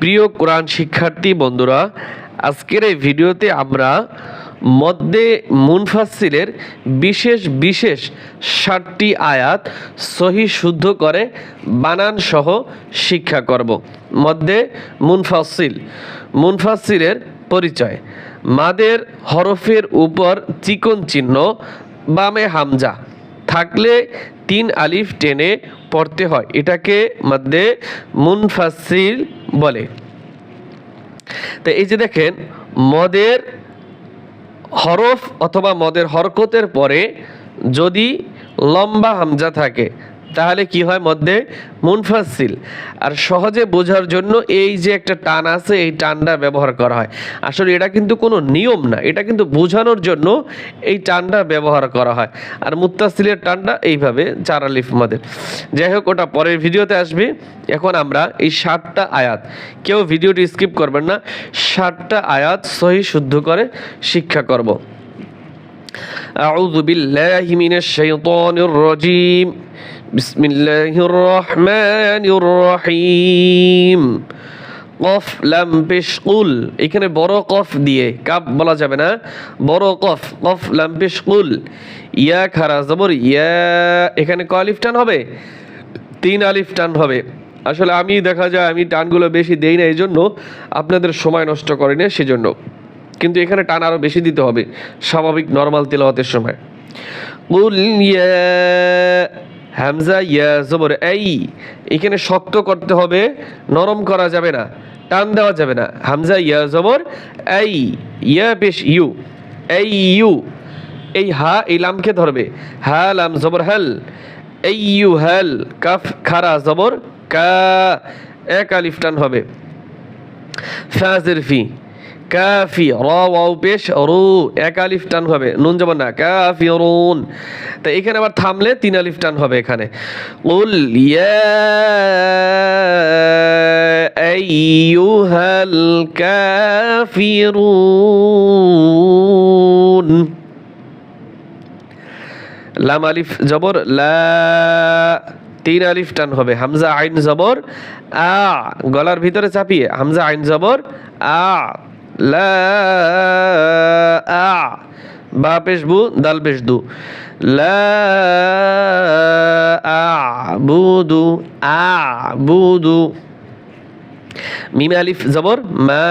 প্রিয় কোরআন শিক্ষার্থী বন্ধুরা, আজকের এই ভিডিওতে আমরা মধ্যে মুনফাসিলের বিশেষ বিশেষ ষাটটি আয়াত সহি শুদ্ধ করে বানান সহ শিক্ষা করব। মধ্যে মুনফাসিল মুনফাসিলের পরিচয়। মাদের হরফের উপর চিকন চিহ্ন, বামে হামজা। থাকলে তিন আলিফ টেনে পড়তে হয়। এটাকে মধ্যে মুনফাসিল বলে। তো এই যে দেখেন, মদের হরফ অথবা মদের হরকতের পরে যদি লম্বা হামজা থাকে তাহলে কি হয় মধ্যে মুনফাসিল আর সহজে বোঝার জন্য এই যে একটা টান আছে এই টানটা ব্যবহার করা হয় আসলে এটা কিন্তু কোনো নিয়ম না এটা কিন্তু বোঝানোর জন্য এই টানটা ব্যবহার করা হয় আর মুত্তাসিলের টানটা এইভাবে চার আলিফ মদের যাই হোক ওটা পরের ভিডিওতে আসবে এখন আমরা এই ষাটটা আয়াত কেউ ভিডিওটি স্কিপ করবেন না ষাটটা আয়াত সহি শুদ্ধ করে শিক্ষা করব أعوذ بالله من الشيطان الرجيم بسم الله الرحمن الرحيم কফ লাম পেশ কুল এখানে বড় কফ দিয়ে কাপ বলা যাবে না বড় কফ কফ লাম পেশ কুল ইয়া খারা জবর ইয়া এখানে ক আলিফ টান হবে তিন আলিফ টান হবে আসলে আমি দেখা যায় আমি টানগুলো বেশি দেই না এই জন্য আপনাদের সময় নষ্ট করি না সেজন্য কিন্তু এখানে টান আরও বেশি দিতে হবে স্বাভাবিক নর্মাল তেলাওয়াতের সময় কুল ইয়া হামজা, ইয়া, জবর, এই, এখানে শক্ত করতে হবে, নরম করা যাবে না, টান দেওয়া যাবে না। হামজা, ইয়া, জবর, এই, ইয়া পেশ ইউ, এই ইউ, এই হা, এই লামকে ধরবে। হা, লাম, জবর, হেল, এই, ইউ, হেল, কাফ, খারা, জবর, কা, এক আলিফ টান হবে। ফাজের ফি কাফি র ওয়াও পেশ রু, এক আলিফ টান হবে, নুন যাব না কাফি রুন তা এখানে আবার থামলে তিন আলিফ টান হবে এখানে। উল ইয়া আইয়ুহাল কাফিরুন। লাম আলিফ জবর, লা, তিন আলিফ টান হবে, হামজা আইন জবর, আ, গলার ভিতরে চাপিয়ে, হামজা আইন জবর, আ লা আ, বা পেশ বু, দাল পেশ দু। লা আ বুদু আ বুদু মিম আলিফ জবর, মা,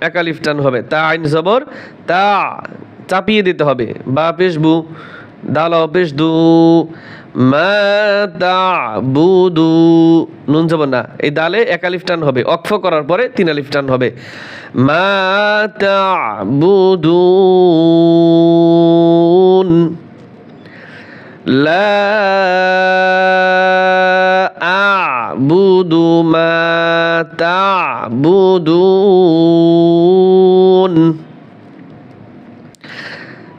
এক আলিফ টান হবে। তা আইন জবর, তা, চাপিয়ে দিতে হবে। বা পেশ বু দালা অপেশ দু। মা বুদু নুন যাব না, এই দালে এক আলিফ টান হবে। অক্ষ করার পরে তিন আলিফ টান হবে। মা বুদু লা আ বুদু মা বুদু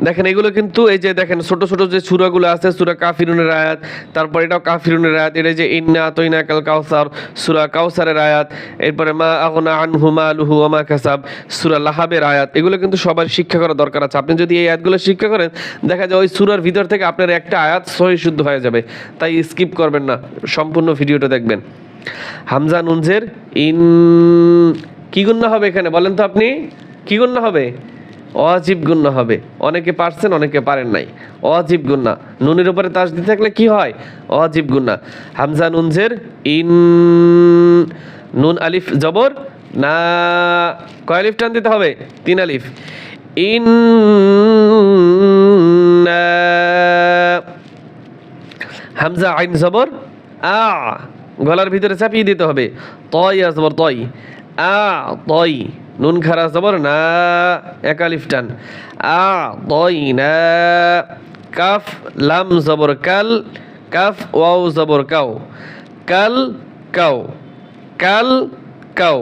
দেখেন, এগুলো কিন্তু এই যে দেখেন, ছোট ছোট যে সুরাগুলো আছে, সুরা কাফিরুনের আয়াত, তারপর এটাও কাফিরুনের আয়াত, এটা যে ইন্না তৈনা কাল কাউসার, সুরা কাউসারের আয়াত, এরপরে মা আগনা আনহু মা লুহু আমা কাসাব, সুরা লাহাবের আয়াত, এগুলো কিন্তু সবার শিক্ষা করা দরকার আছে। আপনি যদি এই আয়াতগুলো শিক্ষা করেন, দেখা যায় ওই সুরার ভিতর থেকে আপনার একটা আয়াত সহি শুদ্ধ হয়ে যাবে। তাই স্কিপ করবেন না, সম্পূর্ণ ভিডিওটা দেখবেন। হামজা নুনজের ইন কি গুণ হবে এখানে? বলেন তো আপনি, কি গুণ হবে? অজীব গুণ্য হবে। অনেকে পারছেন, অনেকে পারেন নাই। অজীব গুন্না নুনের উপরে তাস দিতে থাকলে কি হয়? অজীব গুন্না হামজা নুনজের ইন, নুন আলিফ জবর, না, কয় আলিফ টান দিতে হবে? তিন আলিফ। ইন হামজা আইন জবর, আ, গলার ভিতরে চাপিয়ে দিতে হবে। তয় জবর, তয়। আ, তয়। নুন খারা জবর না একালিফ টান। আ তয় না কাফ, লাম জবর কাল, কাফ, ওয়াও জবর কাউ কাল কাউ কাল কাউ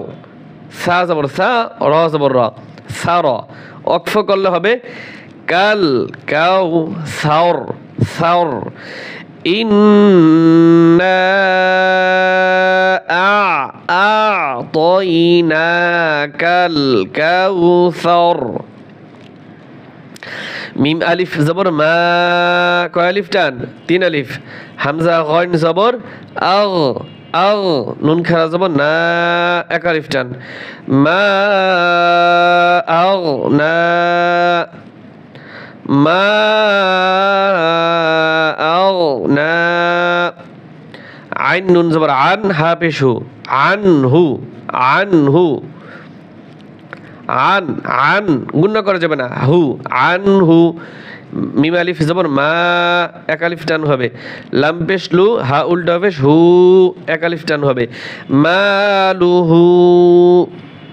সা জবর সা, র জবর র। সা, র। অক্ফ করলে হবে কাল কাউ সাওর। সাওর। ইন্না আতাইনাকাল কাউসার। মিম আলিফ জবর, মা কয় আলিফ টান? তিন আলিফ। হামজা গন জবর, আগ আগ। নুন খেরা, জবর, না, এক আলিফ টান। মা, আগ, না মা আও না। আইন নুন জবর আন হা পেশ হু। আন আন গুণ্য করা যাবে না। হু, আন হু। মিম আলিফ জবর মা, এক আলিফ টান হবে। লাম পেশ লু, হা উল্টা হবে হু, এক আলিফ টান হবে। মালুহু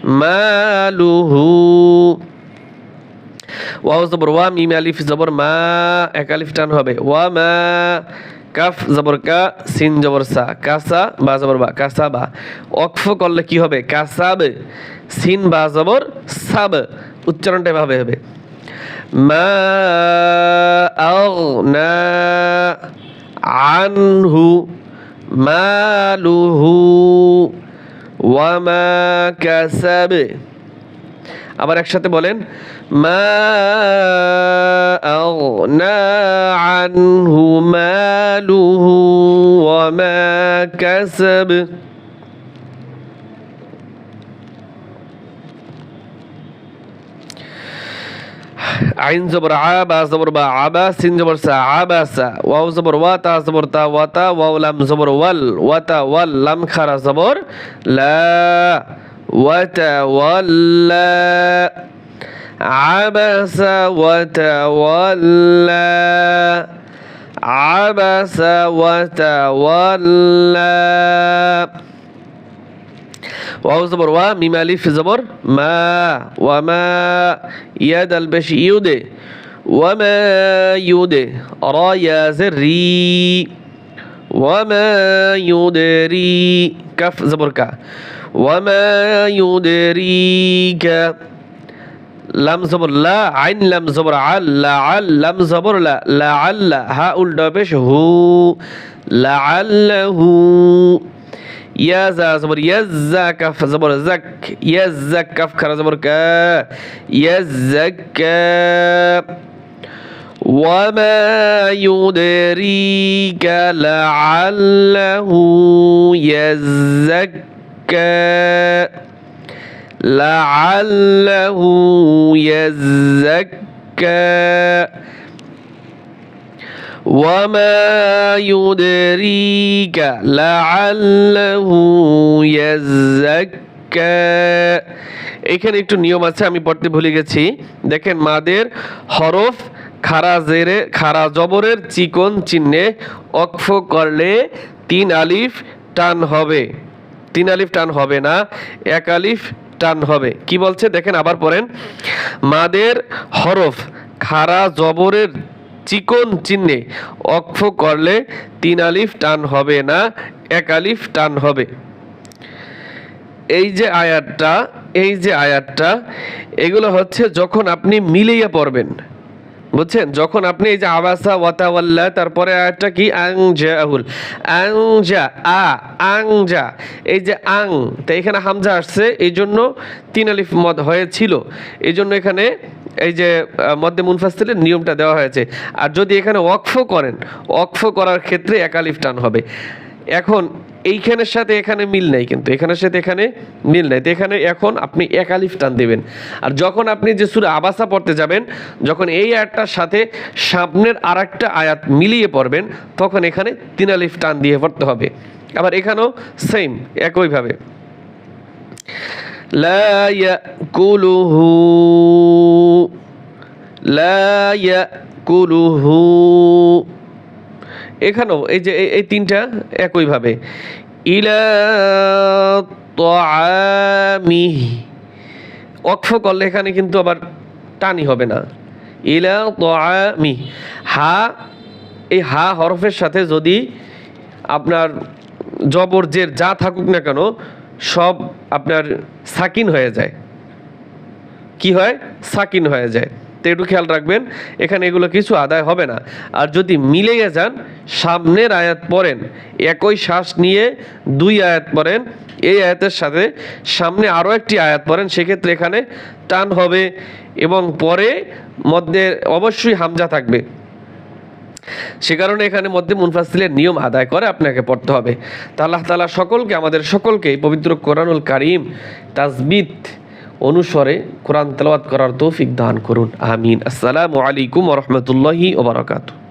মালুহু ওয়াও জবর, ওয়া, মিম, আলিফ, জবর, মা, এক আলিফ টান হবে। ওয়া, মা, কাফ, জবর, কা, সিন, জবর, সা। কাসা, বা, জবর, বা, কাসা, বা। অক্ফ করলে কি হবে? কাসাব, সিন, বা, জবর, সাব। উচ্চারণটা এভাবে হবে। মা, আগনা, আনহু, মালুহু ওয়ামা কাসাব। আবার একসাথে বলেন, মা আগনা আনহু মালুহু ওয়ামা কাসাব। আইন জবর আ, বা জবর বা আবা সিন জবর সা আবা সা, ওয়াও জবর ওয়া, তা জবর তা, ওয়া, তা, ওয়াও লাম জবর ওয়াল, ওয়া, তা, ওয়াল وتولى عبس وتولى عبس وتولى. واو زبر وا ميم ألف زبر ما وما يد البش يد وما يد رايا زري. وما يدري كف زبركا وما يدريك لم زبر لا عين لم زبر عل لعل لم زبر لا لعل هاؤل دبش هو لعله. يا زا زبر يزا كف زبر زك يزك كف كر زبر كا يزك وما يدريك لعله يزكى لعله يزكى وما يدريك لعله يزكى এখানে একটু নিয়ম আছে আমি পড়তে ভুলে গেছি দেখেন মাদের হরফ খারা জেরে খারা জবরের চিকন চিহ্নে অক্ফ করলে তিন আলিফ টান হবে। তিন আলিফ টান হবে না, এক আলিফ টান হবে। কি বলছে? দেখেন, আবার পড়েন। মাদের হরফ খারা জবরের চিকন চিহ্নে অক্ষ করলে তিন আলিফ টান হবে না, এক আলিফ টান হবে। এই যে আয়াতটা, এই যে আয়াতটা, এগুলো হচ্ছে যখন আপনি মিলিয়ে পড়বেন। বুঝছেন? যখন আপনি এই যে আবাসা ওয়াতাওয়াল্লা, তারপরে আয়াতটা কি? আং জাহুল আং জা আ আং যা এই যে আং, তো এখানে হামজা আসছে এই জন্য তিন আলিফ মদ হয়েছিল। এই জন্য এখানে এই যে মধ্যে মুনফাসিলের নিয়মটা দেওয়া হয়েছে। আর যদি এখানে ওয়াকফ করেন, ওয়াকফ করার ক্ষেত্রে এক আলিফ টান হবে। এখন এইখানের সাথে এখানে মিল নাই কিন্তু, এখানের সাথে এখানে মিল নাই। তো এখানে এখন আপনি এক আলিফ টান দেবেন। আর যখন আপনি যে সুরে আবাসা পড়তে যাবেন, যখন এই আয়াতটার সাথে সামনের আর আয়াত মিলিয়ে পড়বেন, তখন এখানে তিন আলিফ টান দিয়ে পড়তে হবে। আবার এখানেও সেম একইভাবে। লা লা ইয়াকুলুহু এখানেও, এই যে, এই- তিনটা একইভাবে। ইলা অক্ষ করলে এখানে কিন্তু আবার টানি হবে না। ইলা তাআমি হা, এই হা হরফের সাথে যদি আপনার জবর জের যা থাকুক না কেন, সব আপনার সাকিন হয়ে যায়। কি হয়? সাকিন হয়ে যায়। তো একটু খেয়াল রাখবেন, এখানে এগুলো কিছু আদায় হবে না। আর যদি মিলে যান, সামনের আয়াত পড়েন, একই শ্বাস নিয়ে দুই আয়াত পড়েন, এই আয়াতের সাথে সামনে আরও একটি আয়াত পড়েন, সেক্ষেত্রে এখানে টান হবে এবং পরে মধ্যে অবশ্যই হামজা থাকবে। সে কারণে এখানে মধ্যে মুনফাসিলের নিয়ম আদায় করে আপনাকে পড়তে হবে। তা আল্লাহ তালা সকলকে, আমাদের সকলকে পবিত্র কোরআনুল কারিম তাজবিদ অনুসরে কোরআন তেলাওয়াত করার তৌফিক দান করুন। আমিন। আসসালামু আলাইকুম রহমতুল্লাহি ওবরাকাতু